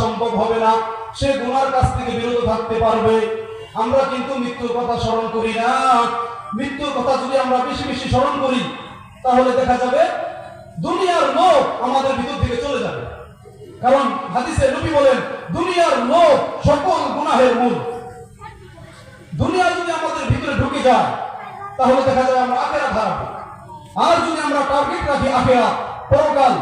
সম্ভব হবে না। সে গুনার কাছ থেকে বিরত থাকতে পারবে। আমরা কিন্তু মৃত্যুর কথা স্মরণ করি না। মৃত্যুর কথা যদি আমরা বেশি বেশি স্মরণ করি, তাহলে দেখা যাবে দুনিয়ার লোক আমাদের ভিতর থেকে চলে যাবে। কারণ হাদিসে নবী বলেন, দুনিয়ার লোক সকল গুনাহের মূল। দুনিয়া যদি আমাদের ভিতরে ঢুকে যায়, তাহলে দেখা যায় আমরা আখেরা হারাবো। আর যদি আমরা টার্গেট রাখি আখেরা পরকাল,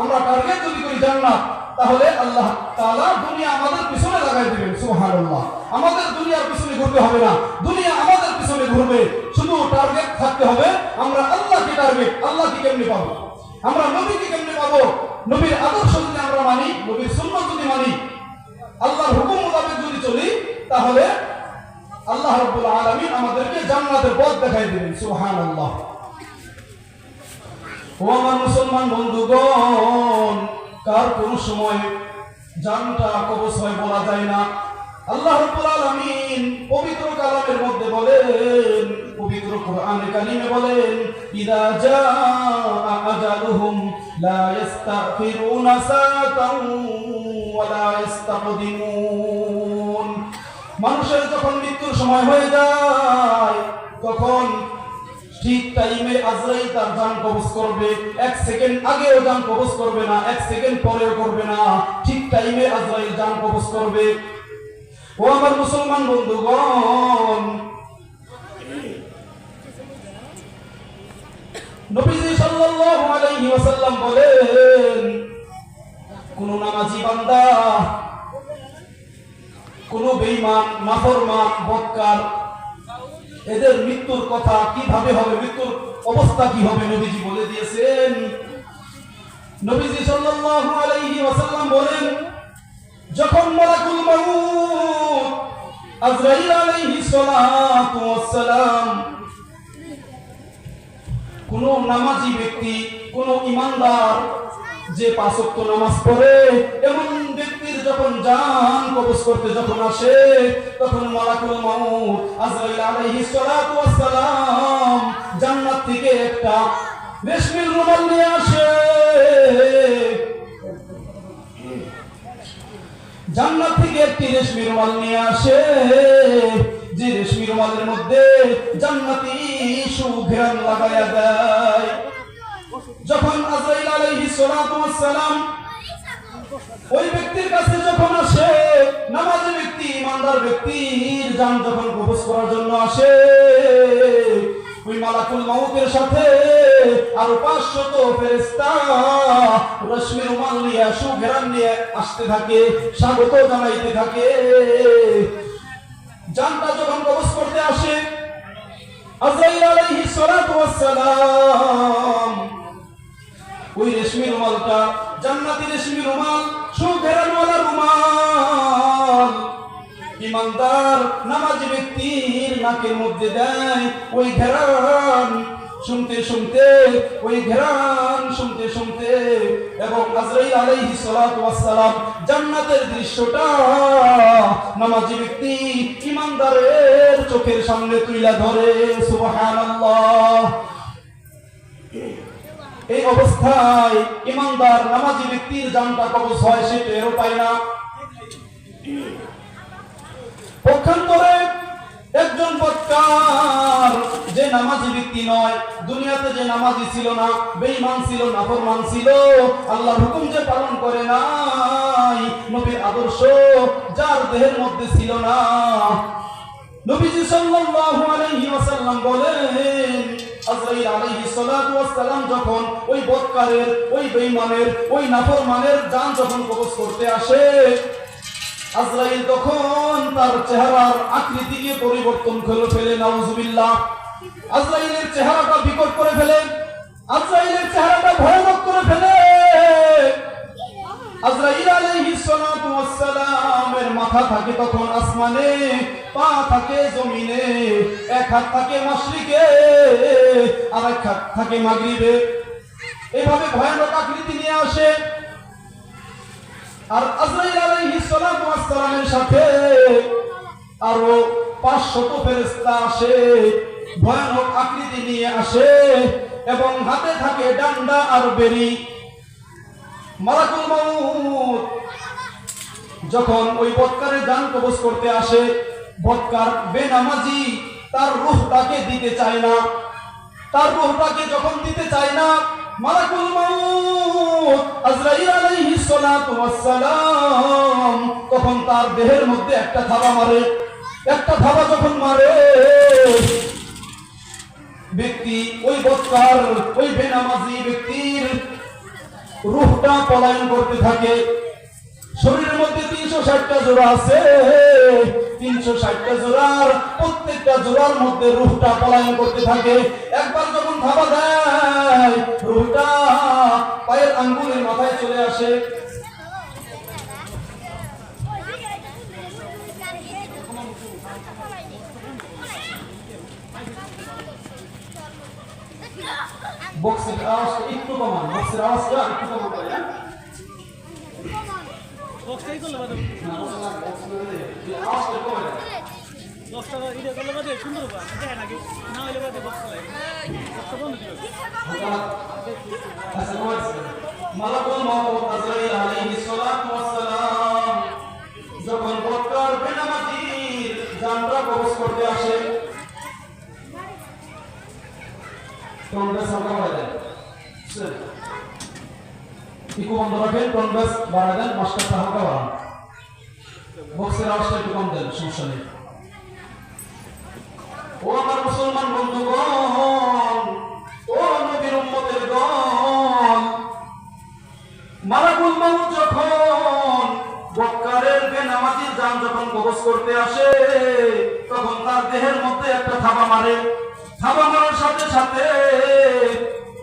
আমরা টার্গেট যদি করি জান্নাত, তাহলে আল্লাহ তাআলা দুনিয়া আমাদের পিছনে লাগাই দিবেন, সুবহানাল্লাহ। আমাদের দুনিয়ার পিছনে ঘুরতে হবে না। দুনিয়া আমাদের পিছনে ঘুরবে। শুধু টার্গেট থাকতে হবে, আমরা আল্লাহকে টার্গেট আল্লাহকে কেমনে পাবো? আমরা নবীকে কেমনে পাবো? নবীর আদর্শ যদি আমরা মানি, নবীর সুন্নাত যদি মানি, আল্লাহর হুকুম মোতাবেক যদি চলি, তাহলে আল্লাহ রাব্বুল আলামিন আমাদেরকে জান্নাতের পথ দেখাই দিবেন, সুবহানাল্লাহ। ও আমার মুসলমান বন্ধুগণ, কার কোন সময় জানটা কবজ হয় বলা যায় না? আল্লাহ রাব্বুল আলামিন পবিত্র কালামের মধ্যে বলেন, পবিত্র কোরআনে কালিমে বলেন, ইদা জাআ আজালুহুম লা ইস্তাগফিরুনা সাআতান ওয়া ইস্তাকদিমুন মানুষের যখন মৃত্যুর সময় হয়ে যায়, তখন ঠিক টাইমে আজরাইল তার জান কবজ করবে, এক সেকেন্ড আগেও জান কবজ করবে না, এক সেকেন্ড পরেও করবে না, ঠিক টাইমে আজরাইল জান কবজ করবে। ও আমার মুসলমান বন্ধুগণ। নবীজি সাল্লাল্লাহু আলাইহি ওয়াসাল্লাম বলেন, কোন নামাজি বান্দা, কোন বেঈমান বদকার, এদের মৃত্যুর কথা কীভাবে হবে, মৃত্যুর অবস্থা কি হবে নবীজি বলে দিয়েছেন। নবীজি সাল্লাল্লাহু আলাইহি ওয়াসাল্লাম বলেন, যখন মালাকুল মাউত আজরাইল আলাইহিস সালাতু কোন নামাজি ব্যক্তি, কোন ইমানদার যে পাঁচক্ত নামাজ পড়ে, এমন ব্যক্তির যখন জান কবজ করতে যখন আসে, তখন মালাকুল মাউত আজরাইল আলাইহিস সালাতু জান্নাত থেকে একটা রেশমির রুমাল নিয়ে আসে। জান্নাত থেকে একটি রেশমি রুমাল নিয়ে আসে। যে রেশমি রুমালের মধ্যে জান্নাতি সুঘ্রাণ লাগায়া দেয়। যখন আজরাইল আলাইহিস সালাতু ওয়াস সালাম ওই ব্যক্তির কাছে যখন আসে, নামাজি ব্যক্তি, ইমানদার ব্যক্তির জান যখন কবজ করার জন্য আসে ওই মালাকুল মাউতের সাথে আরও পাঁচশত ফেরেস্তা রুমাল নিয়ে সুঘেরান নিয়ে আসতে থাকে, স্বাগত জানাইতে থাকে। জানটা যখন কবজ করতে আসে, আজরাইল আলাইহিস সালাতু ওয়াস সালাম ওই রেশমি রুমালটা জান্নাতি রেশমি রুমাল সুঘেরানওয়ালা রুমাল ইমানদার নামাজি ব্যক্তির নাকের মধ্যে দেয়, ওই ঘেরান শুনতে শুনতে, ওই ঘেরান শুনতে শুনতে, এবং আজরাইল আলাইহিস সালাতু ওয়াস সালাম জান্নাতের দৃশ্যটা নামাজি ব্যক্তি ইমানদারের চোখের সামনে তুইলা ধরে, সুবহানাল্লাহ। এই অবস্থায় ইমানদার নামাজি ব্যক্তির জানটা কবজ হয় সে টেরও পায় না। পক্ষান্তরে একজন বৎকার যে নামাজি ব্যক্তি নয়, দুনিয়াতে যে নামাজি ছিল না, বেঈমান ছিল, নাফরমান ছিল, আল্লাহর হুকুম যে পালন করে নাই, নবীর আদর্শ যার দেহের মধ্যে ছিল না। নবীজি সাল্লাল্লাহু আলাইহি ওয়াসাল্লাম বলেন, আজরাইল আলাইহিস সালাতু ওয়াস যখন ওই বদকারের ওই বেঈমানের, ওই নাফরমানের জান যখন কবজ করতে আসে আজরাইল তখন তার চেহারার আকৃতিকে পরিবর্তন করে ফেলে, নাউজুবিল্লাহ। আজরাইলের চেহারাটা বিকট করে ফেলে, আজরাইলের চেহারাটা ভয়ানক করে ফেলে। আজরাইল আলাইহিস সালাতু ওয়াস সালামের মাথা থাকে তখন আসমানে, পা থাকে জমিনে, এক হাত থাকে মাশরিকে আর এক হাত থাকে মাগরিবে। এভাবে ভয়ানক আকৃতি নিয়ে আসে। আর সাথে আরও আসে, ভয়ানক আকৃতি নিয়ে আসে এবং ডান্ডা আর যখন ওই বৎকারে যান কবজ করতে আসে, বৎকার বেনামাজি তার রূহটাকে দিতে চায় না। তার রূহটাকে যখন দিতে চায় না মালাকুল মাউত। আজরাইল সালাতু তখন তার দেহের মধ্যে একটা থাবা মারে। একটা থাবা যখন মারে, ব্যক্তি ওই ওই বেনামাজি ব্যক্তির রূহটা পলায়ন করতে থাকে। শরীরের মধ্যে তিনশো ষাটটা জোড়া আছে। তিনশো ষাটটা জোড়ার, প্রত্যেকটা জোড়ার মধ্যে রূহটা পলায়ন করতে থাকে। একবার যখন থাবা দেয় রূহটা পায়ের আঙ্গুলের মাথায় চলে আসে। বক্সের আওয়াজটা একটু কমান বক্সের আওয়াজটা একটু কমান করে? বক্সটাই করলে আওয়াজটা কমে বক্সটা এটা করলে বাদে সুন্দর দেখে নাকি, না হলে বাদে বক্স লাগে। বক্সটা বন্ধ যাচ্ছে। মালাকুল মাউত আজরাইল আলাইহিস সালাতু ওয়াস সালাম যখন বক্কার বেনামাজির জানটা কবজ করতে আসে হালকা বাড়ায় দেন, মাস্টারটা হালকা বক্সের আওয়াজটা একটু কম দেন, সমস্যা নেই। করতে আসে, তখন তার দেহের মধ্যে একটা থাবা মারে। থাবা মারার সাথে সাথে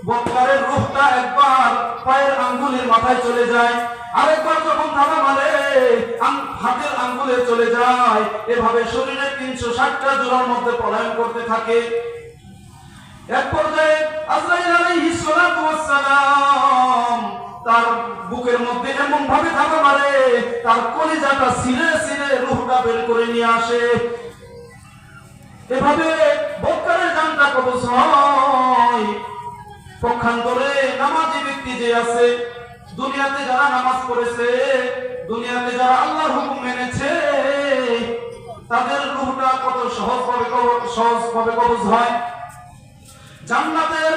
বক্কারের রূহটা একবার পায়ের আঙ্গুলের মাথায় চলে যায়। আরেকবার যখন থাবা মারে হাতের আঙ্গুলে চলে যায়। এভাবে শরীরের তিনশো ষাটটা জোড়ার মধ্যে পলায়ন করতে থাকে। এক পর্যায়ে আজরাইল তার বুকের মধ্যে এমন ভাবে থাকা মারে, তার কলিজাটা ছিঁড়ে ছিঁড়ে রূহটা বের করে নিয়ে আসে। এভাবে বক্কারের জানটা কবজ হয়। পক্ষান্তরে নামাজি ব্যক্তি যে আছে, দুনিয়াতে যারা নামাজ পড়েছে দুনিয়াতে যারা আল্লাহর হুকুম মেনেছে, তাদের রূহটা কত সহজভাবে সহজভাবে কবজ হয়? জান্নাতের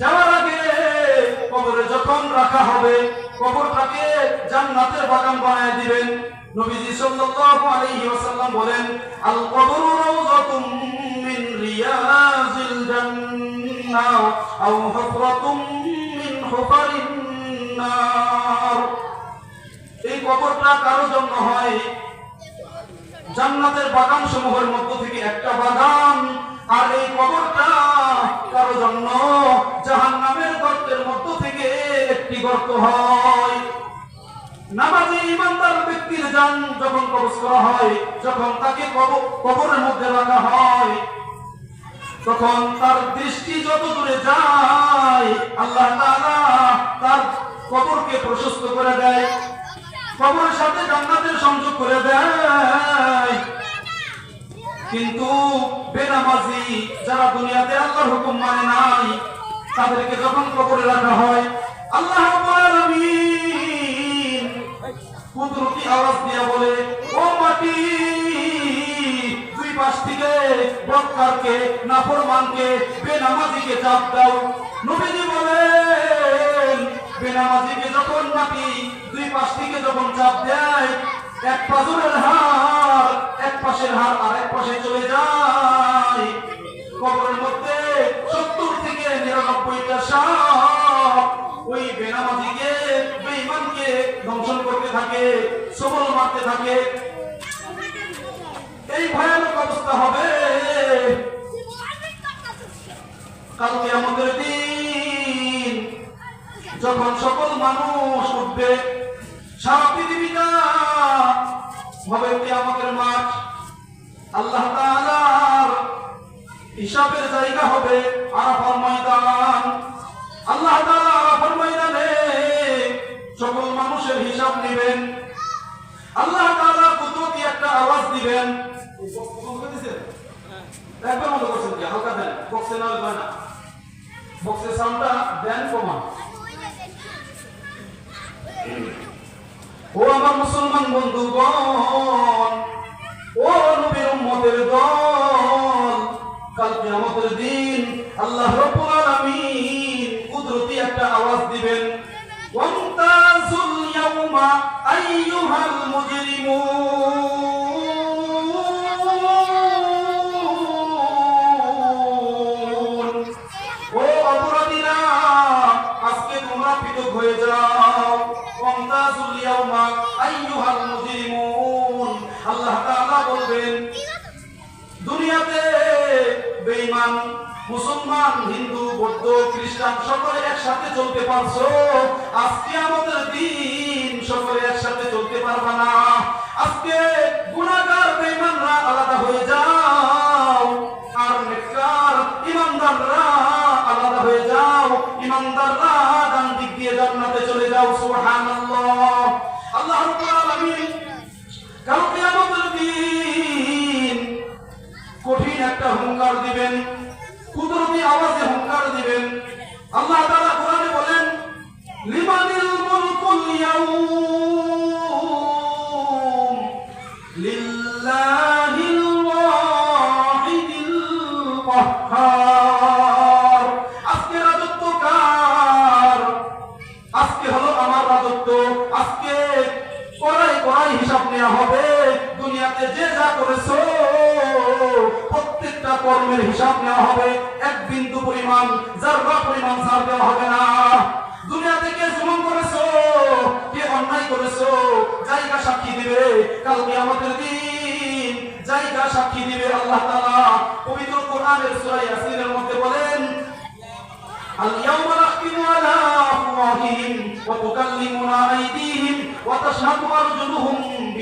যাওয়ার আগে কবরে যখন রাখা হবে, কবরটাকে জান্নাতের বাগান বানায় দিবেন। নবীজি সাল্লাল্লাহু আলাইহি ওয়াসাল্লাম বলেন আল কবরু রাওযাতুম মিন রিয়াজিল জান্নাহ, আও হুফরাতুম মিন হুফারিন নার। এই কবরটা কারও জন্য হয়? জান্নাতের বাগান সমূহের মধ্য থেকে একটা বাগান। আর এই কবরটা কারও জন্য? জাহান্নামের গর্তের মধ্য থেকে একটি গর্ত হয়। নামাজি ইমানদার ব্যক্তির জান যখন কবজ করা যখন তাকে কবরের মধ্যে রাখা তখন তার দৃষ্টি যত দূরে যায়, আল্লাহ তার কবরকে প্রশস্ত করে দেয়। কবরের সাথে জান্নাতের সংযোগ করে দেয়। কিন্তু বেনামাজি যারা দুনিয়াতে আল্লাহর হুকুম মানে নাই, তাদেরকে যখন কবরে রাখা হয়, আল্লাহ কুদরতি আওয়াজ দিয়া বলে, ও মাটি, দুই পাশ থেকে বক্কারকে, নাফরমানকে, বেনামাজিকে চাপ দাও। নবীজি বলেন, বেনামাজিকে যখন মাটি দুই পাশ থেকে যখন চাপ দেয়, এক পাজরের হার এক পাশের হার আর এক পাশে চলে যায়। কবরের মধ্যে সত্তর থেকে নিরানব্বইটা সাপ ওই বেনামাজিকে, বেঈমানকে দংশন করতে থাকে, সবল মারতে থাকে। এই ভয়ানক অবস্থা হবে। কালকে আমাদের দিন, যখন সকল মানুষ উঠবে সারা পৃথিবীটা হবে কিয়ামতের মাঠ। আল্লাহ তাআলার হিসাবের জায়গা হবে আরাফার ময়দান। আল্লাহ তাআলা আরাফার ময়দানে সকল মানুষের হিসাব নেবেন। আল্লাহ তাআলা কুদরতি একটা আওয়াজ দিবেন। বক্স একবার বন্ধ করছেন হালকা দেন। বক্সে না। বক্সের সাউন্ডটা দেন কমান। মুসলমান বন্ধুগণ, ও নবীর উম্মতের দল, কাল কিয়ামতের দিন আল্লাহ রাব্বুল আলামিন কুদরতি একটা আওয়াজ দিবেন। ওয়ামতাজুল ইয়াউমা আইয়ুহাল মুজরিমুন। মুসলমান, হিন্দু, বৌদ্ধ, খ্রিস্টান সকলে একসাথে চলতে পারছ? আজকে আমাদের দিন, সকলে একসাথে চলতে পারবা না। করেছো প্রত্যেকটা কর্মের হিসাব নেওয়া হবে এক বিন্দু পরিমাণ যারবা পরিমাণ ছাড় দেওয়া হবে না দুনিয়াতে কে জুলুম করেছো কে অন্যায় করেছো জায়গা সাক্ষী দিবে কালকে আমাদের দিন জায়গা সাক্ষী দিবে আল্লাহ তাআলা পবিত্র কোরআনের সূরা ইয়াসিনের মধ্যে বলেন اليوم نختم على أفواههم وتكلمنا أيديهم وتشهد أرجلهم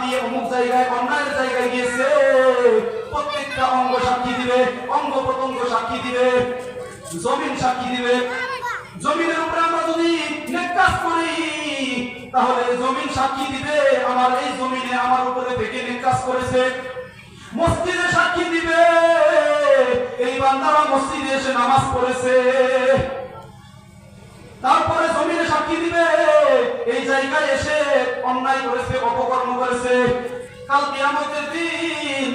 দিয়ে অমুক জায়গায়, অন্যায়ের জায়গায় গিয়েছে। প্রত্যেকটা অঙ্গ সাক্ষী দিবে, অঙ্গ প্রত্যঙ্গ সাক্ষী দিবে, জমিন সাক্ষী দিবে। জমিনের উপরে আমরা যদি নেক কাজ করি, তাহলে জমিন সাক্ষী দিবে, আমার এই জমিনে আমার উপরে থেকে নেক কাজ করেছে। মসজিদে সাক্ষী দিবে, এই বান্দারা মসজিদে এসে নামাজ পড়েছে। তারপরে জমিনে সাক্ষী দিবে এই জায়গায় এসে অন্যায় করেছে, অপকর্ম করেছে। কাল কিয়ামতের দিন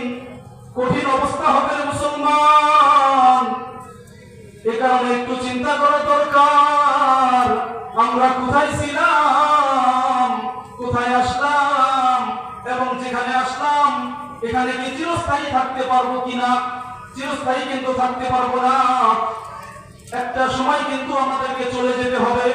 কঠিন অবস্থা হবে মুসলমান। এ কারণে একটু চিন্তা করা দরকার। আমরা কোথায় ছিলাম, কোথায় আসলাম, এবং যেখানে আসলাম, এখানে কি চিরস্থায়ী থাকতে পারব কিনা? চিরস্থায়ী কিন্তু থাকতে পারব না। একটা সময় কিন্তু আমাদেরকে চলে যেতে হবে।